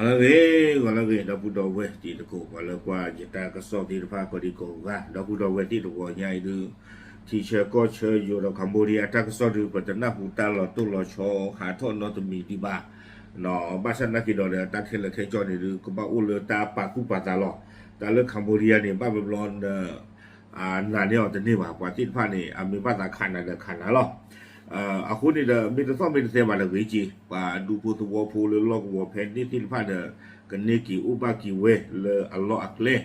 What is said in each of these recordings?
Olave, olave, dapu dawe ti deko, olava jeta kaso ti dapa kodiko ga, dapu dawe ti deko nyai du. Ti che ko che yo da Cambodia ta kaso du patana huta lo tu lo cho ha tho no tu mi di ba. No, ba sa na ki do le ta khe le khe cho ni du ko ba u le ta pa ku pa ta lo. Ta le Cambodia ni ba ba blon အာနာနေတော့တနေ့ပါကွာတိဖာနေအမေပါတာခန္ဓာနဲ့ခန္ဓာလော အခုနေတာမိတဆော့မိတဆဲပါလေဝေးကြီးပါဒူပိုသဝဖိုလလောက်ဝဖဲနေတိဖာဒကနေကီဥပကီဝဲလအလောအကလေ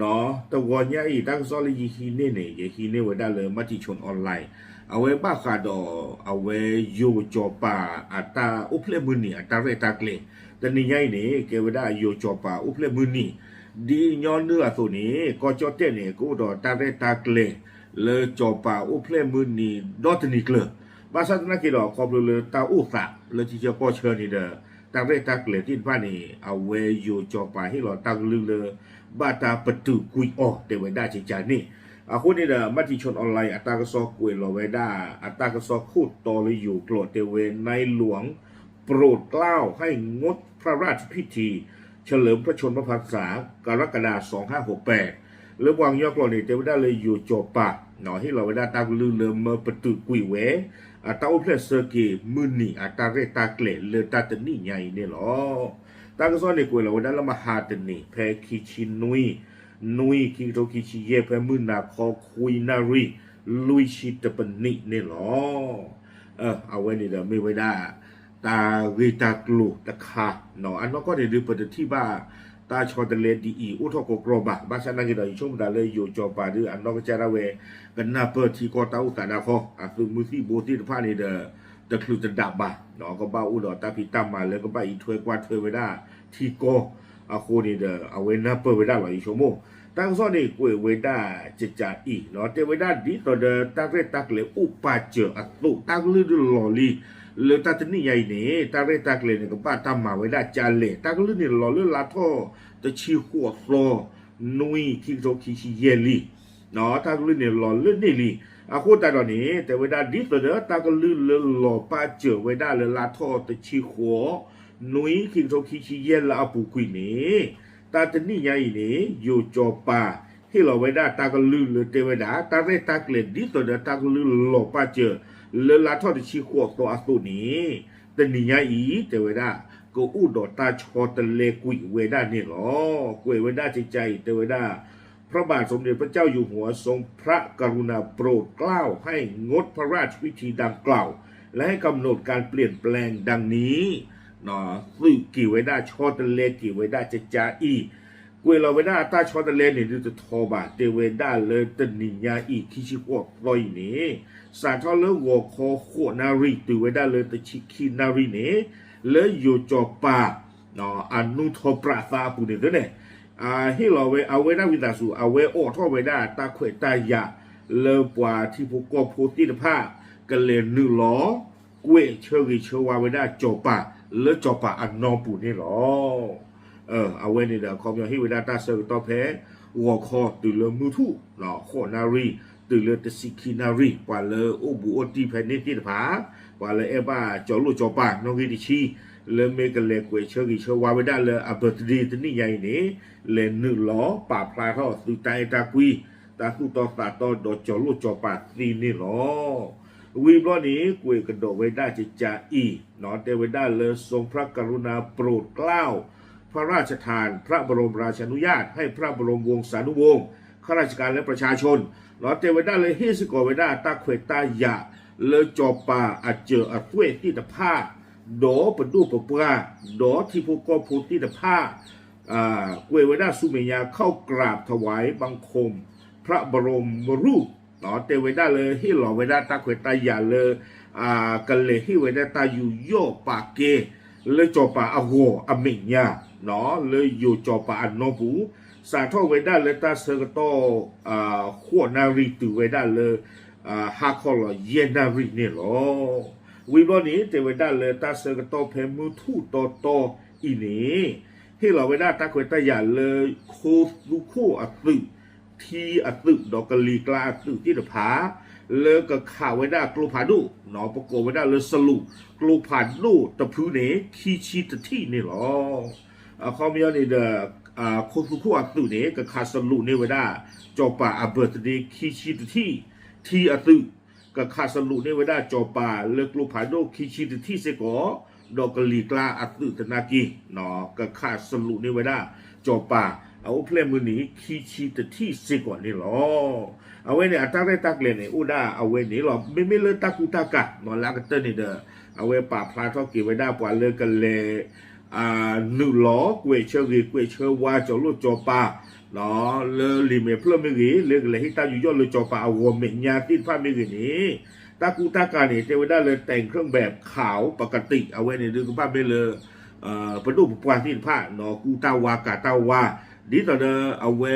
နော်တဝညာဤတက်ဆောလီဟီနေနေဟီနေဝဒလမတိချုံအွန်လိုင်းအဝဲပါခါတော့အဝဲယိုချောပါအတာဥပလေမနီအတာရတက်လေတနိယိုင်းနေကေဝဒယိုချောပါဥပလေမနီဒီညောနွအဆိုနေကောချောတက်နေကိုတော့တာရတက်လေလေချောပါဥပလေမနီဒေါတနီကလော บาสัตนักกีฬาคอมเลือตาอุสะเลจิเจโปเชนีเดอตั้งเรตักเลตินพานีเอาเวยูจอปาให้หลอตั้งลือเลบาตาประตูกุยออเดวได้จิจานี่อาคุณนี่เดอมัติชนออนไลน์อัตากระซอกกุยลอเวด้าอัตากระซอกคูดตอลอยู่โกรธเตเวในหลวง โปรดเกล้าให้งดพระราชพิธี เฉลิมพระชนมพรรษากรกฎาคม2568หรือวังยอกโลนี่เตวได้เลยอยู่จบปะหน่อยให้เราได้ตั้งลือเลมเมอประตูกุยเว อาตาอุเพลเซอร์กีมือนี่อาตาเรตาเกลเลตาตนี่ใหญ่เนี่ยหรอตากซ้อนในกุยเราได้ละมาหาตนี่แพคิชินุยนุยคิโตคิชิเยแพมือนาคอคุยนารีลุยชิตปนิเนี่ยหรอเออเอาไว้นี่เดี๋ยวไม่ไว้ได้ตาเวตากลูตะคาเนาะอันนั้นก็ได้ดูปฏิที่บ้า ตาชอตเลดีอีอุทกกรบะบ้าชนังกิดอยชมดาเลยอยู่จอปาดืออันนอกจาระเวกันนาเปิดที่กอตาอุตานาคออะคือมือที่โบที่พานี่เดตะคลุตะดับบะเนาะก็บ้าอุดอตาพิตามมาแล้วก็บ้าอีถวยกว่าถวยไว้ได้ที่กออะโคนี่เดอเอาเวนาเปิดไว้ได้หรออีชมโมงตั้งซ้อนนี่กวยเวด้าจะจาอีเนาะเตเวด้าดีต่อเดอตักเรตักเลยอุปาเจออัตุตักลือลอลี le ta tani yai ne ta re ta kle ne ba ta ma we da cha le ta kle ne lo le la tho te chi huo flo nui ki to ki chi ye li no ta kle ne lo le ne li a ko ta do ne te we da di to de ta kle le lo pa che we da le la tho te chi huo nui ki to ki chi ye la pu kui ne ta tani yai ne yo cho pa ที่เราไว้ได้ตากลือเลยเทวดาตาเรตากเลดิตัวเดตากลือหลอป้าเจอ เลลาทอดชีขวกตัวอสุนี้แต่นี่ยอีเวดาก็อุดอตาชอตะเลกุยเวดานี่หรอกุยเวดาใจใจเวดาพระบาทสมเด็จพระเจ้าอยู่หัวทรงพระกรุณาโปรดเกล้าให้งดพระราชพิธีดังกล่าว และให้กำหนดการเปลี่ยนแปลงดังนี้เนาะซึ่งกี่เวดาชอตะเลกี่เวดาจะจาอี ကွေလဝဒအတာချောတလဲနေတူထောပါတေဝဒလေတနိညာဤခိရှိကောပလိုင်းနေစာထောလဝခောခောနာရီတူဝဒလေတချိခိနာရီနေလေယိုချောပါနော်အနုထောပရာသာပူနေတယ်အာဟီလောဝဲအဝဲနာဝိဒါစုအဝဲအော်ထောဝဲဒါတာခွေတရလေပွာတိဖုကောဖိုတိတဖာကလေနုလောကွေချေရီချေဝဝဲဒါချောပါလေချောပါအနောပူနေလော เออเอาไว้ในเดอคอมยอฮิวดาตาเซอร์ต่อแพ้วัวคอตือเลมูทุเนาะขอนารีตือเลตสิคินารีกว่าเลอุบุอติแพนิติผาว่าเลเอบ้าจอลุจอปากน้องกิติชีเลเมกันเลกวยเชกิเชวาเวดาเลอับดดีตันี่ใหญ่นี่เลนึล้อป่าพลาทอสุตายตากุยตาสุตอตาตอดจอลุจอปากตีนี่ล้อวีบล้อนี้กุยกระโดดเวดาจิจาอีนาะเทวดาเลทรงพระกรุณาโปรดเกล้า พระราชทาน พระบรมราชานุญาต ให้พระบรมวงศานุวงศ์ข้าราชการและประชาชนลอเตเวด้าเลยเฮสกอเวด้าตาเควตายะเลอจอปาอาเจออาตุเวติตผ้าดอปดูปปราดอที่พวกกอพูติตผ้าอ่ากวเวด้าสุเมียาเข้ากราบถวายบังคม พระบรมรูปเนาะเตเวด้าเลยฮิหลอเวด้าตาเควตายะเลยอ่ากันเลยฮิเวด้าตาอยู่โยปากเก หนะเลยอยู่จอปานนบุสาท่อเวด้าเลยตาเซกโตอ่าขวนารีตูเวด้าเลยอ่าฮาคอลเยนารีเนี่ยหรอวิบอนี้เตเวด้าเลยตาเซกโตเพมูทูโตโตอีนี้ที่เราเวด้าตาเวตาอย่าเลยโคลูโคอัตึที่อัตึดอกกะลีกลาอัตึที่ตะผาเลิกกับข่าวไว้ได้กลูผาดูหนอประกอบไว้ได้เลยสรุปกลูผาดูตะพื้นเนี่ยขี้ชีตะที่นี่หรอ เขามีอะไรเดออ่าคนคู่อัตุเนี่ยก็คาสลุเนวลาจอป่าอัเบิร์ตเดคีชิตที่ที่อัตุก็คาสลุเนวลาจอป่าเลิกลูกผาโดคีชิตที่เสกอดอกกลีกลาอัตุตนากีเนาะก็คาสลุเนวลาจอป่าเอาเพลงมือนี้คีชิตที่เสกอนี่หรอเอาไว้เนี่ยอัตราได้ตักเลยเนี่ยอุดาเอาไว้นี่หรอไม่ไม่เลิกตักอุตากะนอนลักเตอร์นี่เด้อเอาไว้ป่าพลาทอกีไว้ได้ปว่าเลิกกันเลย หนึ่งล้อกวยเชอรีกวยเชอว่าจอลุจอปาเนาะเลอลิเมเพลมิรีเลกเลยให้ตาอยู่ยอดเลยจอปาเอาวเมญาติดผ้ามิรีนี้ตากูตากาเนี่ยเทวดาเลยแต่งเครื่องแบบขาวปกติเอาไว้ในดึงผ้าไปเลยเอ่อประดูปปวาที่ผ้าเนาะกูตาวากาตาวาดีต่อเดอเอาไว้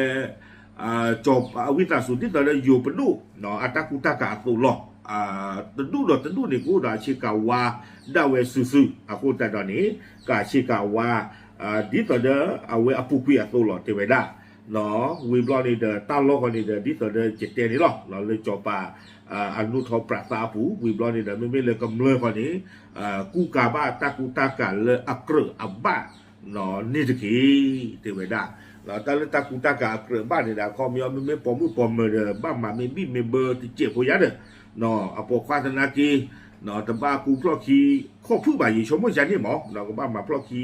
อ่าจบอวิตาสุดที่ต่อเดออยู่ประดูเนาะอัตากูตากาตุลออ่าตดูตาชิกาวาดาเวสุสุอะกูตาดอนี่กาชิกาวาอ่าดิตอเดอเวอปุกุยอะโตลอเตเวดาเนาะวีบลอก အာတတုတော့တတုနေကိုတာချေကဝါဒဝဲဆူဆူအခုတတ်တော့နေကာချေကဝါအာဒီတော့ဒအဝဲအပူကွေအတော်လော်တေဝဲဒါနော်ဝေဘလော်နေတာတာလောကနေတဲ့ဒီတော့တဲ့ကျတဲ့နေလောလော်လေကြောပါအာအနုထောပရသာပူဝေဘလော်နေတာမမေလေကမလွဲကနေအာကူကာဘာတကူတကလေအကရအဘာနော်နေတကေတေဝဲဒါလာတလတကူတကအကရဘာနေတာခေါ်မြော်မမေပေါ်မှုပေါ်မရဘာမမေဘီမေဘတိချေဖို့ရတယ် ကူဖလော့ခီခေါ်ဖူပါရီချုံမကြနေမောနော်ကဘာမဖလော့ခီ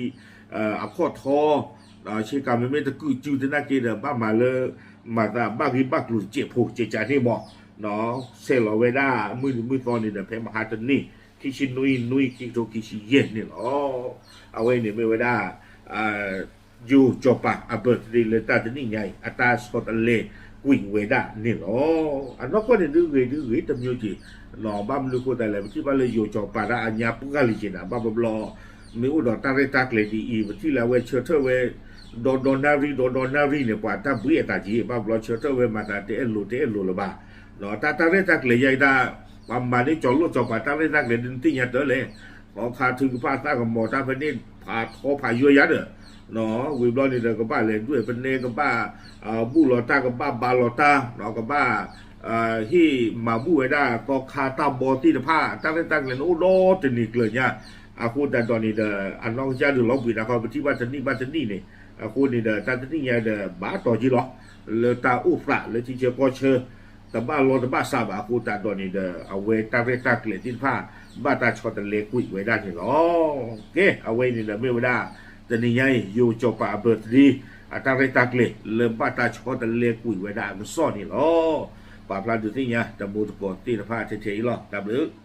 အခေါ်ထောနော်ရှေကမမေတကူကျူတနာကီဒဘာမလေမာတာဘာဂီဘကလူကျေဖို့ကျေချာနေမောနော်ဆဲလောဝေဒာမွေမွေတော်နေတဲ့ဖဲမဟာတနီခိရှိနွိနွိခိတိုခိရှိရဲ့နေလောအဝဲနေမေဝေဒာအာဂျူချောပါအဘတ်ဒီလေတာတနီညိုင်အ တာစကောတလေကွင်ဝေဒနေလောအနောက်ကလည်းဒီဝေဒီဝေတမျိုးကြီးလောဘမ်လူကိုတယ်လည်းဒီပါလေယောချောပါရာအညာပုကလိချင်တာဘဘဘလောမေဥတော်တာရတာကလေဒီဤတိလာဝဲချောထဝဲဒေါ်ဒေါ်နာရီဒေါ်ဒေါ်နာရီနေပွားတပ်ပြီးအတာကြီးဘဘလောချောထဝဲမှာတာတဲ့လူတဲ့လူလပါလောတာတာရတာကလေရိုက်တာပမ္မာလေးကျော်လို့ကျော်ပါတာရတာကလေတင်တင်ရတော့လေဘောခါသူကပါတာကမောတာဖနေဖာထောဖာရွရရတယ် nó vì lo thì là các bạn lên đuổi bên này các bạn à bu lò ta các bạn ba lò ta nó các bạn à hi mà bu ấy đã có khá ta bò tí được pha ta lên tăng lên ô đô tình nịch เลย nha à khu ta đòn này là anh nó ra được lóc vì là có tí ba chân đi ba chân đi này à khu này là ta chân đi nhà là bá tỏ gì đó là ta úp lại là chỉ chưa có chơi แต่บ้านรถบ้านซาบะกูตาดอนี่เดอเอาไว้ตาเรตาเกลตินผ้าบ้านตาชอตเลกุยไว้ได้นี่หรอโอเคเอาไว้นี่เดอไม่ไว้ได้ the niyai yo chopa birthday atare takle lempata chota le kui weda so ni lo pa plan du tinya tabu ko ti na pha the the lo w